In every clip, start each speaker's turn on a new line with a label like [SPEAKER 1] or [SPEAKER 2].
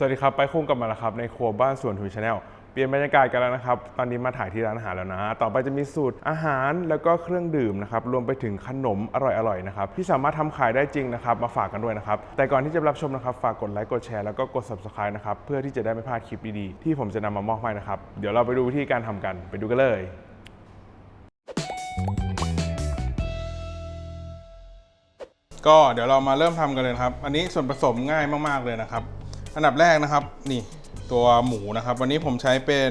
[SPEAKER 1] สวัสดีครับ ไปคุ้งกลับมาแล้วครับ ในครัวบ้านสวนทุนชาแนลเปลี่ยนบรรยากาศกันแล้วนะครับ ตอนนี้มาถ่ายที่ร้านอาหารแล้วนะ ต่อไปจะมีสูตรอาหารแล้วก็เครื่องดื่มนะครับ รวมไปถึงขนมอร่อยๆนะครับ ที่สามารถทำขายได้จริงนะครับ มาฝากกันด้วยนะครับ แต่ก่อนที่จะรับชมนะครับ ฝากกดไลค์ กดแชร์ แล้วก็กด subscribe นะครับ เพื่อที่จะได้ไม่พลาดคลิปดีๆ ที่ผมจะนำมามอบให้นะครับ เดี๋ยวเราไปดูวิธีการทำกัน ไปดูกันเลยก็เดี๋ยวเรามาเริ่มทำกันเลยครับ อันนี้ส่วนผสมง่ายมากๆเลยนะครับ อันดับแรกนะครับนี่ตัวหมูนะครับ วันนี้ผมใช้เป็น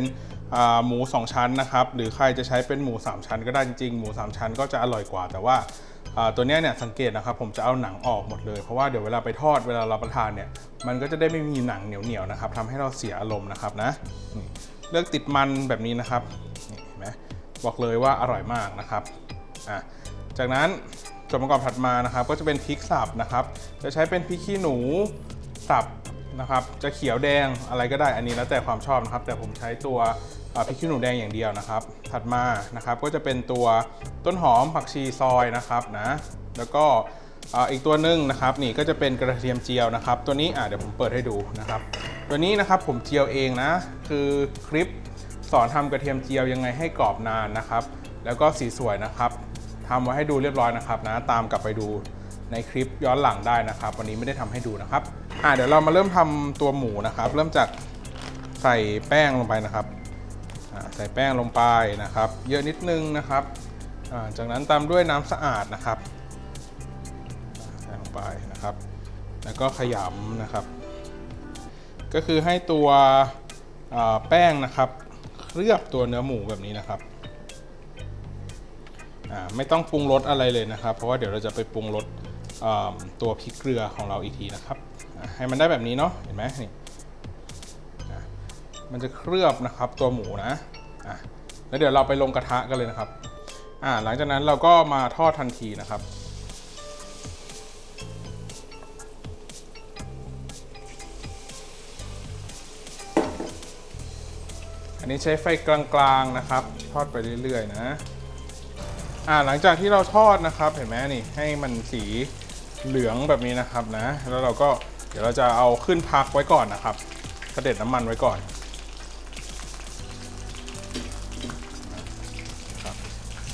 [SPEAKER 1] หมู 2 ชั้นนะครับ หรือใครจะใช้เป็นหมู 3 ชั้น ก็ได้จริงๆหมู 3 ชั้นก็จะอร่อยกว่า แต่ว่าตัวนี้เนี่ยสังเกตนะครับ ผมจะเอาหนังออกหมดเลย เพราะว่าเดี๋ยวเวลาไปทอดเวลาเราประทานเนี่ยมันก็จะได้ไม่มีหนังเหนียวๆนะครับทำให้เราเสียอารมณ์นะครับนะเลือกติดมันแบบนี้นะครับนี่เห็นไหมบอกเลยว่าอร่อยมากนะครับอะจากนั้นส่วนประกอบถัดมานะครับ ก็จะเป็นพริกสับนะครับ จะใช้เป็นพริกขี้หนูสับ นะครับ จะเขียวแดงอะไรก็ได้อันนี้แล้วแต่ความชอบนะครับ แต่ผมใช้ตัวพริกขี้หนูแดงอย่างเดียวนะครับ ถัดมานะครับก็จะเป็นตัวต้นหอมผักชีซอยนะครับนะแล้วก็อีกตัวหนึ่งนะครับนี่ก็จะเป็นกระเทียมเจียวนะครับ ตัวนี้เดี๋ยวผมเปิดให้ดูนะครับ ตัวนี้นะครับผมเจียวเองนะ คือคลิปสอนทำกระเทียมเจียวยังไงให้กรอบนานนะครับ แล้วก็สีสวยนะครับทำไว้ให้ดูเรียบร้อยนะครับนะตามกลับไปดู ในคลิปย้อนหลังได้นะครับ วันนี้ไม่ได้ทำให้ดูนะครับอ่าเดี๋ยวเรามาเริ่มทำตัวหมูนะครับ เริ่มจากใส่แป้งลงไปนะครับใส่แป้งลงไปนะครับ เยอะนิดนึงนะครับจากนั้นตามด้วยน้ำสะอาดนะครับใส่ลงไปนะครับ แล้วก็ขยำนะครับ ก็คือให้ตัวแป้งนะครับเคลือบตัวเนื้อหมูแบบนี้นะครับไม่ต้องปรุงรสอะไรเลยนะครับ เพราะว่าเดี๋ยวเราจะไปปรุงรส ตัวพริกเกลือของเราอีกทีนะครับให้มันได้แบบนี้เนาะเห็นไหมนี่มันจะเคลือบนะครับตัวหมูนะอะแล้วเดี๋ยวเราไปลงกระทะกันเลยนะครับอ่าหลังจากนั้นเราก็มาทอดทันทีนะครับอันนี้ใช้ไฟกลางๆนะครับ ทอดไปเรื่อยๆนะ อ่าหลังจากที่เราทอดนะครับ เห็นไหมนี่ให้มันสี เหลืองแบบนี้นะครับนะ แล้วเราก็เดี๋ยวเราจะเอาขึ้นพักไว้ก่อนนะครับเด็จน้ำมันไว้ก่อน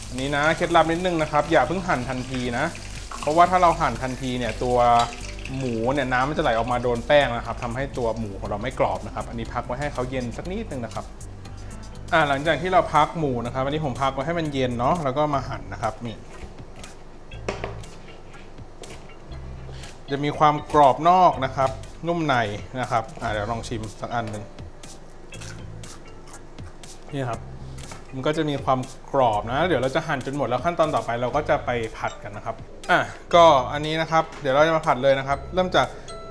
[SPEAKER 1] อันนี้นะเคล็ดลับนิดนึงนะครับ อย่าเพิ่งหั่นทันทีนะ เพราะว่าถ้าเราหั่นทันทีเนี่ยตัวหมูเนี่ยน้ำมันจะไหลออกมาโดนแป้งนะครับทำให้ตัวหมูของเราไม่กรอบนะครับ อันนี้พักไว้ให้เขาเย็นสักนิดนึงนะครับอ่าหลังจากที่เราพักหมูนะครับ อันนี้ผมพักไว้ให้มันเย็นเนาะแล้วก็มาหั่นนะครับนี่ จะมีความกรอบนอกนะครับ นุ่มในนะครับอ่าเดี๋ยวลองชิมสักอันหนึ่งนี่ครับมันก็จะมีความกรอบนะ เดี๋ยวเราจะหั่นจนหมดแล้วขั้นตอนต่อไปเราก็จะไปผัดกันนะครับอะก็อันนี้นะครับ เดี๋ยวเราจะมาผัดเลยนะครับ เริ่มจาก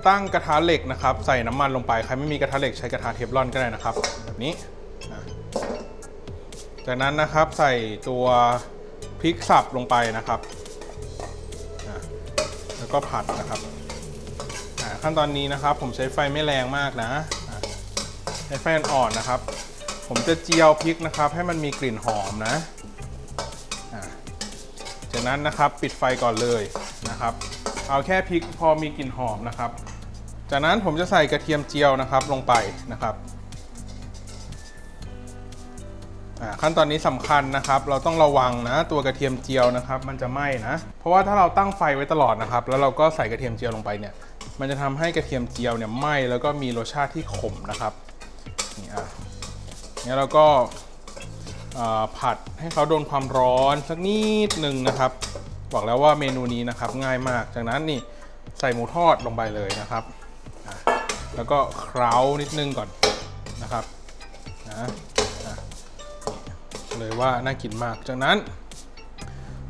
[SPEAKER 1] ตั้งกระทะเหล็กนะครับ ใส่น้ำมันลงไปใครไม่มีกระทะเหล็กใช้กระทะเทฟลอนก็ได้นะครับ แบบนี้ จากนั้นนะครับใส่ตัวพริกสับลงไปนะครับ ก็ผัดนะครับขั้นตอนนี้นะครับผมใช้ไฟไม่แรงมากนะใช้ไฟอ่อนนะครับ ผมจะเจียวพริกนะครับ ให้มันมีกลิ่นหอมนะจากนั้นนะครับปิดไฟก่อนเลยนะครับ เอาแค่พริกพอมีกลิ่นหอมนะครับ จากนั้นผมจะใส่กระเทียมเจียวนะครับลงไปนะครับ ขั้นตอนนี้สำคัญนะครับ เราต้องระวังนะ ตัวกระเทียมเจียวนะครับ มันจะไหม้นะ เพราะว่าถ้าเราตั้งไฟไว้ตลอดนะครับ แล้วเราก็ใส่กระเทียมเจียวลงไปเนี่ย มันจะทำให้กระเทียมเจียวเนี่ยไหม้แล้วก็มีรสชาติที่ขมนะครับนี่อะเนี่ยเราก็ผัดให้เขาโดนความร้อนสักนิดหนึ่งนะครับบอกแล้วว่าเมนูนี้นะครับง่ายมาก จากนั้นนี่ใส่หมูทอดลงไปเลยนะครับ แล้วก็เคล้านิดนึงก่อนนะครับนะ เลยว่าน่ากินมาก จากนั้น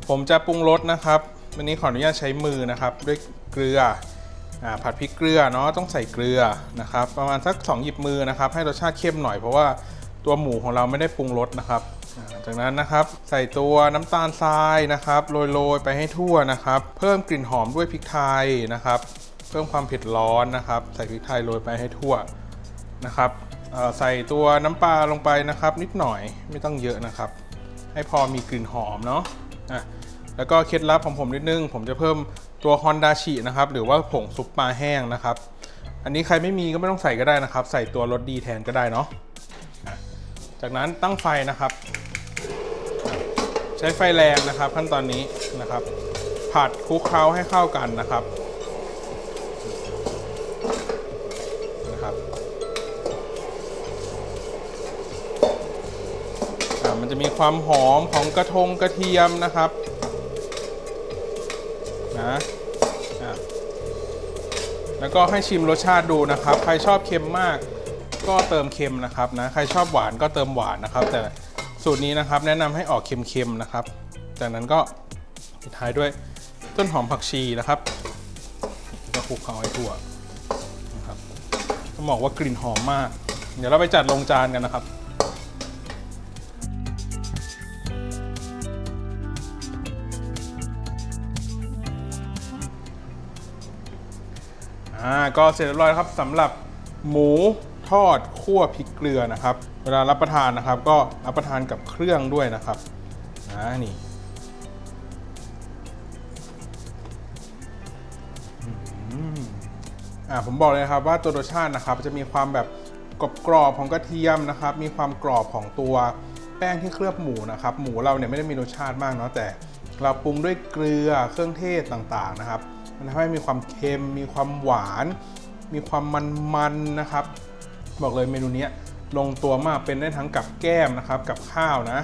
[SPEAKER 1] ผมจะปรุงรสนะครับ วันนี้ขออนุญาตใช้มือนะครับ ด้วยเกลืออผัดพริกเกลือเนาะต้องใส่เกลือนะครับ ประมาณสัก2หยิบมือนะครับ ให้รสชาติเข้มหน่อยเพราะว่าตัวหมูของเราไม่ได้ปรุงรสนะครับ จากนั้นนะครับใส่ตัวน้ำตาลทรายนะครับโรยๆไปให้ทั่วนะครับ เพิ่มกลิ่นหอมด้วยพริกไทยนะครับ เพิ่มความเผ็ดร้อนนะครับ ใส่พริกไทยโรยไปให้ทั่วนะครับ ใส่ตัวน้ำปลาลงไปนะครับ นิดหน่อยไม่ต้องเยอะนะครับ ให้พอมีกลิ่นหอมเนาะอะแล้วก็เคล็ดลับของผมนิดนึง ผมจะเพิ่มตัวฮอนดาชินะครับ หรือว่าผงซุปปลาแห้งนะครับ อันนี้ใครไม่มีก็ไม่ต้องใส่ก็ได้นะครับ ใส่ตัวรสดีแทนก็ได้เนาะอะจากนั้นตั้งไฟนะครับ ใช้ไฟแรงนะครับ ขั้นตอนนี้นะครับ ผัดคลุกเคล้าให้เข้ากันนะครับนะครับ อะมันจะมีความหอมของกระทงกระเทียมนะครับนะแล้วก็ให้ชิมรสชาติดูนะครับ ใครชอบเค็มมากก็เติมเค็มนะครับนะใครชอบหวานก็เติมหวานนะครับ แต่สูตรนี้นะครับแนะนำให้ออกเค็มๆนะครับ จากนั้นก็ปิดท้ายด้วยต้นหอมผักชีนะครับก็คลุกเคล้าให้ทั่วนะครับต้องบอกว่ากลิ่นหอมมาก เดี๋ยวเราไปจัดลงจานกันนะครับ อ่าก็เสร็จเรียบร้อยครับสำหรับหมูทอดคั่วพริกเกลือนะครับ เวลารับประทานนะครับ ก็รับประทานกับเครื่องด้วยนะครับอ่านี่อืมอ่าผมบอกเลยครับว่าตัวรสชาตินะครับจะมีความแบบกรอบๆของกระเทียมนะครับ มีความกรอบของตัวแป้งที่เคลือบหมูนะครับ หมูเราเนี่ยไม่ได้มีรสชาติมากเนาะแต่เราปรุงด้วยเกลือเครื่องเทศต่างๆนะครับ มันทำให้มีความเค็ม มีความหวาน มีความมันๆนะครับ บอกเลยเมนูนี้ลงตัวมากเป็นได้ทั้งกับแก้มนะครับ กับข้าวนะ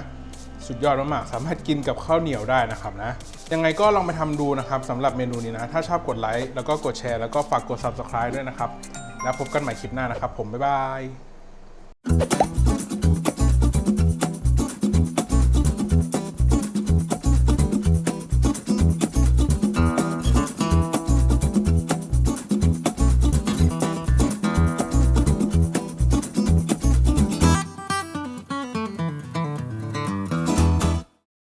[SPEAKER 1] สุดยอดมากๆสามารถกินกับข้าวเหนียวได้นะครับนะยังไงก็ลองไปทำดูนะครับสำหรับเมนูนี้นะ ถ้าชอบกดไลค์แล้วก็กดแชร์แล้วก็ฝากกด subscribe ด้วยนะครับ แล้วพบกันใหม่คลิปหน้านะครับ ผมบ๊ายบาย